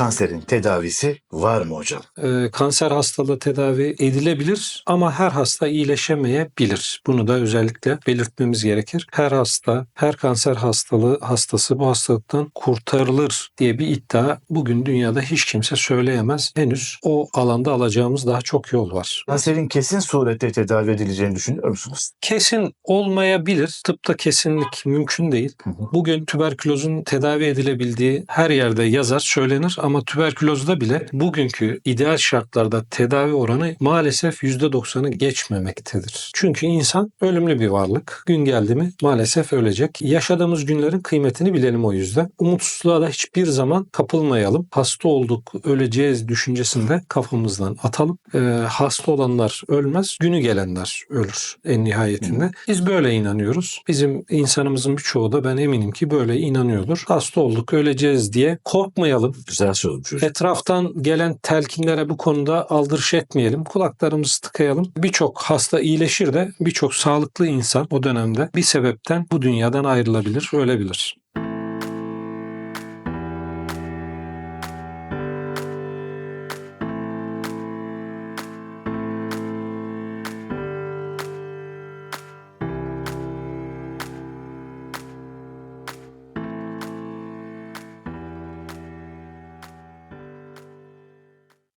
Kanserin tedavisi var mı hocam? Ee, kanser hastalığı tedavi edilebilir ama her hasta iyileşemeyebilir. Bunu da özellikle belirtmemiz gerekir. Her hasta, her kanser hastalığı hastası bu hastalıktan kurtarılır diye bir iddia bugün dünyada hiç kimse söyleyemez. Henüz o alanda alacağımız daha çok yol var. Kanserin kesin surette tedavi edileceğini düşünüyor musunuz? Kesin olmayabilir. Tıpta kesinlik mümkün değil. Bugün tüberkülozun tedavi edilebildiği her yerde yazar, söylenir ama tüberkülozda bile bugünkü ideal şartlarda tedavi oranı maalesef %90'ı geçmemektedir. Çünkü insan ölümlü bir varlık. Gün geldi mi maalesef ölecek. Yaşadığımız günlerin kıymetini bilelim o yüzden. Umutsuzluğa da hiçbir zaman kapılmayalım. Hasta olduk, öleceğiz düşüncesinde kafamızdan atalım. Ee, hasta olanlar ölmez, günü gelenler ölür en nihayetinde. Biz böyle inanıyoruz. Bizim insanımızın birçoğu da ben eminim ki böyle inanıyordur. Hasta olduk, öleceğiz diye korkmayalım. Güzel sormuş hocam. Etraftan gelen telkinlere bu konuda aldırış etmeyelim. Kulaklarımızı tıkayalım. Birçok hasta iyileşir de birçok sağlıklı insan o dönemde bir sebepten bu dünyadan ayrılabilir, ölebilir.